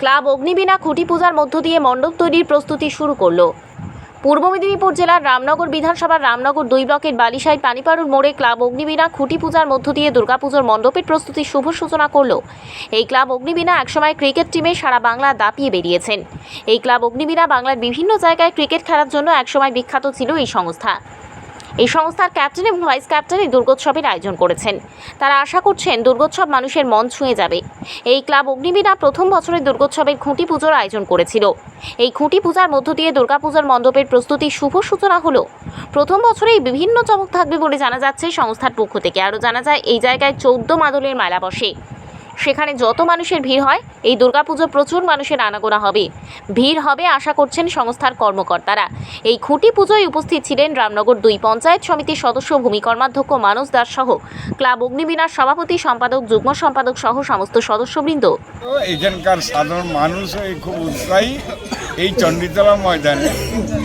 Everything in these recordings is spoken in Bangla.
ক্লাব অগ্নিবীণা খুঁটি পূজার মধ্য দিয়ে মণ্ডপ তৈরির প্রস্তুতি শুরু করল। পূর্ব মেদিনীপুর জেলার রামনগর বিধানসভার রামনগর দুই ব্লকের বালিশাই পানিপাড়ুর মোড়ে ক্লাব অগ্নিবীণা খুঁটি পূজার মধ্য দিয়ে দুর্গাপুজোর মণ্ডপের প্রস্তুতি শুভ সূচনা করল। এই ক্লাব অগ্নিবীণা একসময় ক্রিকেট টিমে সারা বাংলা দাপিয়ে বেরিয়েছেন। এই ক্লাব অগ্নিবীণা বাংলার বিভিন্ন জায়গায় ক্রিকেট খেলার জন্য একসময় বিখ্যাত ছিল এই সংস্থা। এই সংস্থার ক্যাপ্টেন এবং ভাইস ক্যাপ্টেন এই দুর্গোৎসবের আয়োজন করেছেন। তারা আশা করছেন দুর্গোৎসব মানুষের মন ছুঁয়ে যাবে। এই ক্লাব অগ্নিবীণা প্রথম বছরের দুর্গোৎসবের খুঁটি পুজোর আয়োজন করেছিল। এই খুঁটি পূজার মধ্য দিয়ে দুর্গাপূজার মণ্ডপের প্রস্তুতি শুভ সূচনা হলো। প্রথম বছরেই বিভিন্ন চমক থাকবে বলে জানা যাচ্ছে সংস্থার পক্ষ থেকে। আরও জানা যায়, এই জায়গায় চৌদ্দ মাদলের মেলা বসে। সেখানে যত মানুষের ভিড় হয়, এই দুর্গাপুজো প্রচুর মানুষের আনাগোনা হবে। ভিড় হবে আশা করছেন সংস্থার কর্মকর্তারা। এই খুঁটি পুজোয় উপস্থিত ছিলেন রামনগর দুই পঞ্চায়েত সমিতির সদস্য ভূমি কর্মাধ্যক্ষ মানস দাস সহ ক্লাব অগ্নিবীণার সভাপতি সম্পাদক, যুগ্ম সম্পাদক সহ সমস্ত সদস্যবৃন্দ। এখানকার সাধারণ মানুষও এই খুব উৎসাহী। এই চণ্ডীতলা ময়দানে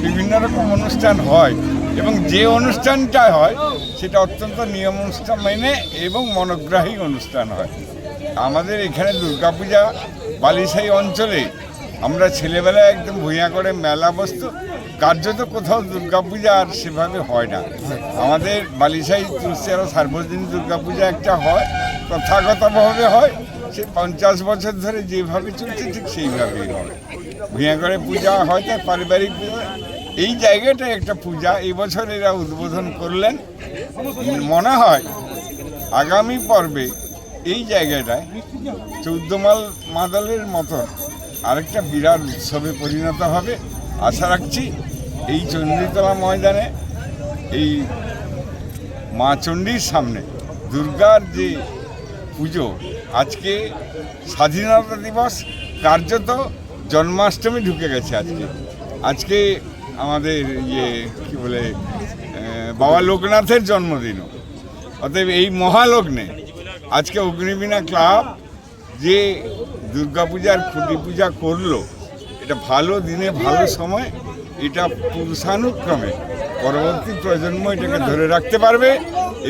বিভিন্ন রকম অনুষ্ঠান হয় এবং যে অনুষ্ঠানটা হয়, সেটা অত্যন্ত নিয়ম অনুষ্ঠান মেনে এবং মনোগ্রাহী অনুষ্ঠান হয়। আমাদের এখানে দুর্গাপূজা বালিশাহী অঞ্চলে আমরা ছেলেবেলায় একদম ভূঁইয়া করে মেলা বসতো। কার্যত কোথাও দুর্গাপূজা আর সেভাবে হয় না। আমাদের বালিশাহী তুলসিয়ারা সার্বজনীন দুর্গাপূজা একটা হয় প্রথাগতভাবে হয়। সে পঞ্চাশ বছর ধরে যেভাবে চলছে ঠিক সেইভাবেই হবে ভূঁয়া করে পূজা হয়, তার পারিবারিক পূজা এই জায়গাটা একটা পূজা এবছর এরা উদ্বোধন করলেন। মনে হয় আগামী পর্বে এই জায়গাটায় চৌদ্দমাল মাদালের মতন আরেকটা বিরাট উৎসবে পরিণত হবে। আশা রাখছি এই চণ্ডীতলা ময়দানে, এই মা চণ্ডীর সামনে দুর্গার যে পুজো, আজকে স্বাধীনতা দিবস, কার্যত জন্মাষ্টমী ঢুকে গেছে আজকে। আজকে আমাদের ইয়ে কি বলে বাবা লোকনাথের জন্মদিনও অতএব এই মহালগ্নে আজকে অগ্নিবীণা ক্লাব যে দুর্গাপূজার খুঁটি পূজা করল, এটা ভালো দিনে, ভালো সময়, এটা পুরুষানুক্রমে পরবর্তী প্রজন্ম এটাকে ধরে রাখতে পারবে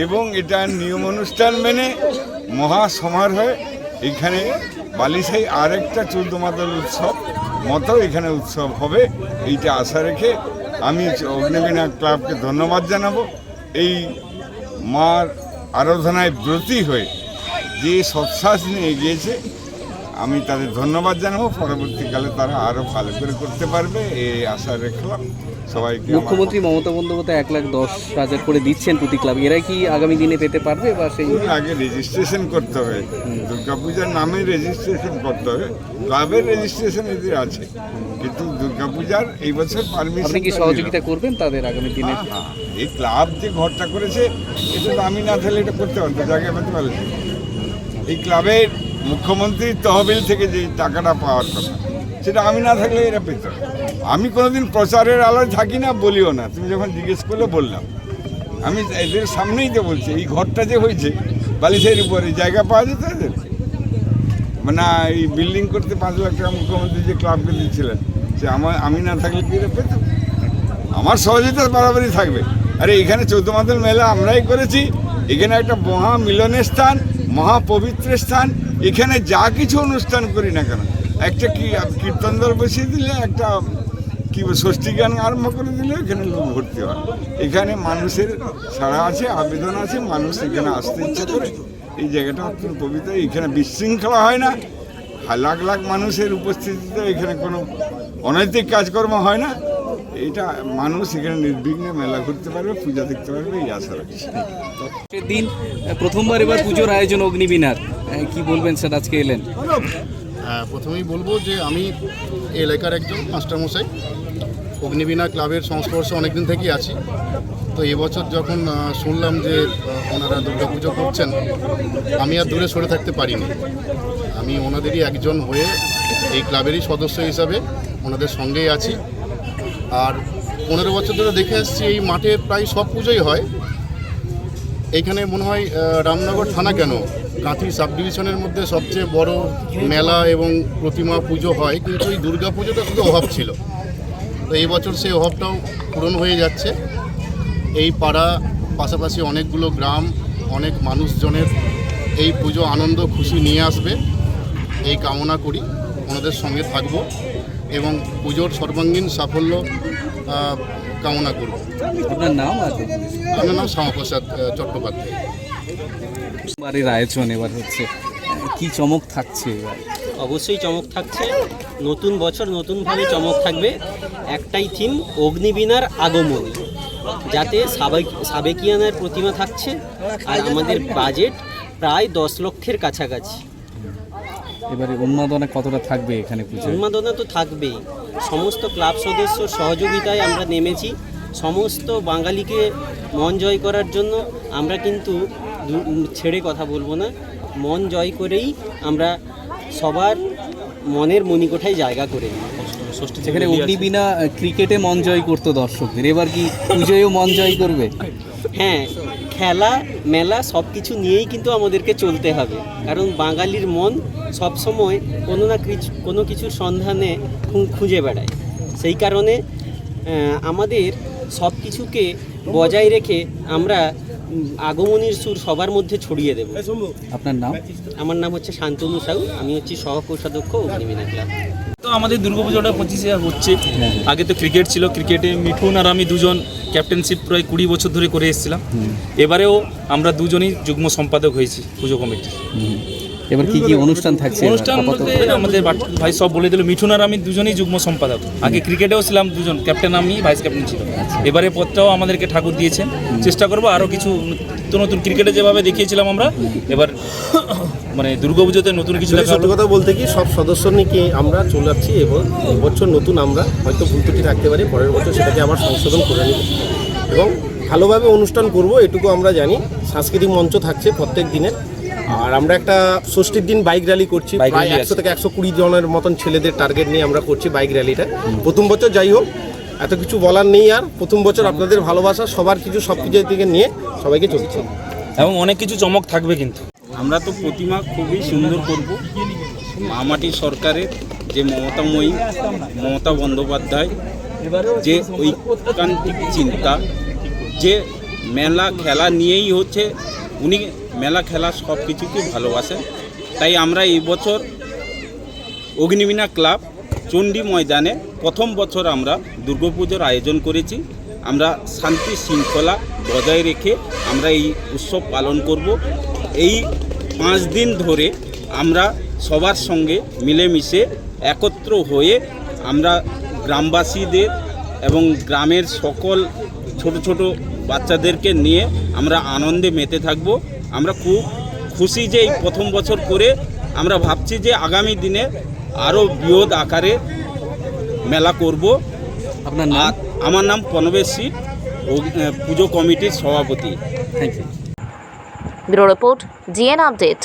এবং এটা নিয়ম অনুষ্ঠান মেনে মহা সমারোহে এখানে বালিশাই আরেকটা চৌদ্দ মাদল উৎসব মতো এখানে উৎসব হবে, এইটা আশা রেখে আমি অগ্নিবীণা ক্লাবকে ধন্যবাদ জানাব। এই মার আরাধনায় ব্রতী হয়ে যে সৎসাস নিয়ে এগিয়েছে আমি তাদের ধন্যবাদ জানাব। পরবর্তীকালে তারা আরও ভালো করে করতে পারবে এই আশা রাখলাম। সবাইকে মুখ্যমন্ত্রী মমতা বন্দ্যোপাধ্যায় এক লাখ দশ হাজার করে দিচ্ছেন প্রতি ক্লাব। এরা কি আগামী দিনে পেতে পারবে বা সেই আগে রেজিস্ট্রেশন করতে হবে। দুর্গাপূজার নামে রেজিস্ট্রেশন করতে হবে। ক্লাবের রেজিস্ট্রেশন এদের আছে। কিন্তু দুর্গাপূজার এই বছর পারমিশন আপনি কি সহযোগিতা করবেন তাদের আগামী দিনে? এই ক্লাব যে ঘরটা করেছে এটা আমি না থাকলে এটা করতে পারতো জায়গা পেতে পারে এই ক্লাবের মুখ্যমন্ত্রীর তহবিল থেকে যে টাকাটা পাওয়ার কথা, সেটা আমি না থাকলে এরা পেত। আমি কোনোদিন প্রচারের আলোয় থাকি না, বলিও না। তুমি যখন জিজ্ঞেস করলে বললাম। আমি এদের সামনেই তো বলছি, এই ঘরটা যে হয়েছে, বালিশের উপরে, জায়গা পাওয়া যেত এদের মানে এই বিল্ডিং করতে পাঁচ লাখ টাকা মুখ্যমন্ত্রী যে ক্লাবকে দিচ্ছিলেন, সে আমার, আমি না থাকলে কি এরা পেত? আমার সহযোগিতা বরাবরই থাকবে। আরে এখানে চৌদ্দ মাদল মেলা আমরাই করেছি। এখানে একটা মহা মিলনের স্থান। মহা পবিত্র স্থান, এখানে যা কিছু অনুষ্ঠান করি না কেন? একটা কি, কীর্তন দল বসিয়ে দিলে, একটা কি ষষ্ঠী গান আরম্ভ করে দিলে, এখানে লোক ভর্তি হয়। এখানে মানুষের সারা আছে, আবেদন আছে, মানুষ এখানে আসতে ইচ্ছে করে। এই জায়গাটা অত্যন্ত পবিত্র। এখানে বিশৃঙ্খলা হয় না। লাখ লাখ মানুষের উপস্থিতিতে এখানে কোনো অনৈতিক কাজকর্ম হয় না। এটা মানুষ এখানে নির্বিঘ্নে মেলা ঘুরতে পারবে পূজা দেখতে পারবে এই আশা রাখছি দিন প্রথমবার এবার পুজোর আয়োজন অগ্নিবীণার। কি বলবেন স্যার আজকে এলেন? হ্যাঁ প্রথমেই বলব যে আমি এই এলাকার একজন মাস্টারমশাই। অগ্নিবীণা ক্লাবের সংস্পর্শে অনেকদিন থেকেই আছি। তো এবছর যখন শুনলাম যে ওনারা দুর্গাপুজো করছেন আমি আর দূরে সরে থাকতে পারিনি। আমি ওনাদেরই একজন হয়ে এই ক্লাবেরই সদস্য হিসাবে ওনাদের সঙ্গেই আছি। আর পনেরো বছর ধরে দেখে আসছি, এই মাঠে প্রায় সব পুজোই হয়। এইখানে মনে হয় রামনগর থানা কেন? কাঁথি সাব ডিভিশনের মধ্যে সবচেয়ে বড় মেলা এবং প্রতিমা পুজো হয়, কিন্তু এই দুর্গা পুজোটা শুধু অভাব ছিল। তো এই বছর সেই অভাবটাও পূরণ হয়ে যাচ্ছে। এই পাড়া, পাশাপাশি অনেকগুলো গ্রাম, অনেক মানুষজনের এই পুজো আনন্দ, খুশি নিয়ে আসবে। এই কামনা করি, ওনাদের সঙ্গে থাকব। এবং পুজোর সর্বাঙ্গীন সাফল্য কামনা করব। আপনার নাম আর আমার নাম শ্যামাপ্রসাদ চট্টোপাধ্যায়। বাড়ির আয়োজন এবার হচ্ছে কি চমক থাকছে এবার? অবশ্যই চমক থাকছে। নতুন বছর নতুনভাবে চমক থাকবে। একটাই থিম অগ্নিবীণার আগমনী। যাতে সাবেক সাবেকিয়ানার প্রতিমা থাকছে। আর আমাদের বাজেট প্রায় দশ লক্ষের কাছাকাছি। এবারে উন্মাদনা কতটা থাকবে এখানে পুজোয়? উন্মাদনা তো থাকবেই। সমস্ত ক্লাব সদস্য সহযোগিতায় আমরা নেমেছি। সমস্ত বাঙালিকে মন জয় করার জন্য আমরা কিন্তু ছেড়ে কথা বলব না। মন জয় করেই আমরা সবার মনের মণিকোঠায় জায়গা করে নিই। সেখানে অগ্নিবীণা আহ, ক্রিকেটে মন জয় করতো দর্শকদের। এবার কি পুজোয়ও মন জয় করবে? হ্যাঁ খেলা মেলা সব কিছু নিয়েই কিন্তু আমাদেরকে চলতে হবে। কারণ বাঙালির মন সব সময় কোনো না কিছু কোনো কিছুর সন্ধানে খু- খুঁজে বেড়ায়। সেই কারণে আমাদের সব কিছুকে বজায় রেখে আমরা আগমনীর সুর সবার মধ্যে ছড়িয়ে দেব। আপনার নাম? আমার নাম হচ্ছে শান্তনু সাউ আমি হচ্ছি সহকোষাধ্যক্ষ অগ্নিবীণা ক্লাব। তো আমাদের দুর্গাপুজোটা পঁচিশে হচ্ছে। হ্যাঁ। আগে তো ক্রিকেট ছিল ক্রিকেটে মিঠুন আর আমি দুজন ক্যাপ্টেনশিপ প্রায় কুড়ি বছর ধরে করে এসেছিলাম। এবারেও আমরা দুজনই যুগ্ম সম্পাদক হয়েছি পুজো কমিটি এবার কি কি অনুষ্ঠান থাকছে? অনুষ্ঠান বলতে আমাদের ভাই সব বলে দিল মিঠুন আর আমি দুজনেই যুগ্ম সম্পাদক। আগে ক্রিকেটেও ছিলাম দুজন ক্যাপ্টেন আমি ভাইস ক্যাপ্টেন ছিল এবারে পদটাও আমাদেরকে ঠাকুর দিয়েছেন। চেষ্টা করব আরও কিছু নতুন নতুন ক্রিকেটে যেভাবে দেখিয়েছিলাম আমরা এবার মানে দুর্গাপুজোতে নতুন কিছু দেখা সত্যি কথা বলতে কি সব সদস্য নিয়ে আমরা চলে যাচ্ছি এবং বছর নতুন আমরা হয়তো ভুল ত্রুটি থাকতে পারি পরের বছর সেটাকে আবার সংশোধন করে নিব। এবং ভালোভাবে অনুষ্ঠান করব এটুকু আমরা জানি সাংস্কৃতিক মঞ্চ থাকছে প্রত্যেক দিনের। আর আমরা একটা ষষ্ঠীর দিন বাইক র্যালি করছি প্রায় একশো থেকে একশো কুড়ি জনের মতন ছেলেদের টার্গেট নিয়ে আমরা করছি বাইক র্যালিটা প্রথম বছর যাই হোক এত কিছু বলার নেই আর প্রথম বছর আপনাদের ভালোবাসা সবার কিছু সব কিছু দিকে নিয়ে সবাইকে চলছে। এবং অনেক কিছু চমক থাকবে কিন্তু। আমরা তো প্রতিমা খুবই সুন্দর করব। মামাটি সরকারের যে মমতাময়ী মমতা বন্দ্যোপাধ্যায় যে ঐকান্তিক চিন্তা যে মেলা খেলা নিয়েই হচ্ছে উনি মেলা খেলা সব কিছুকে ভালোবাসেন। তাই আমরা এই বছর অগ্নিবীণা ক্লাব চণ্ডী ময়দানে প্রথম বছর আমরা দুর্গাপুজোর আয়োজন করেছি। আমরা শান্তি শৃঙ্খলা বজায় রেখে আমরা এই উৎসব পালন করব। এই পাঁচ দিন ধরে আমরা সবার সঙ্গে মিলেমিশে একত্র হয়ে আমরা গ্রামবাসীদের এবং গ্রামের সকল ছোট ছোট বাচ্চাদেরকে নিয়ে আমরা আনন্দে মেতে থাকব। আমরা খুব খুশি যে এই প্রথম বছর করে আমরা ভাবছি যে আগামী দিনে আরও বৃহৎ আকারে মেলা করব। আপনার নাম? আমার নাম প্রণবেশ সিট পুজো কমিটির সভাপতি। Thank you bureau report GN update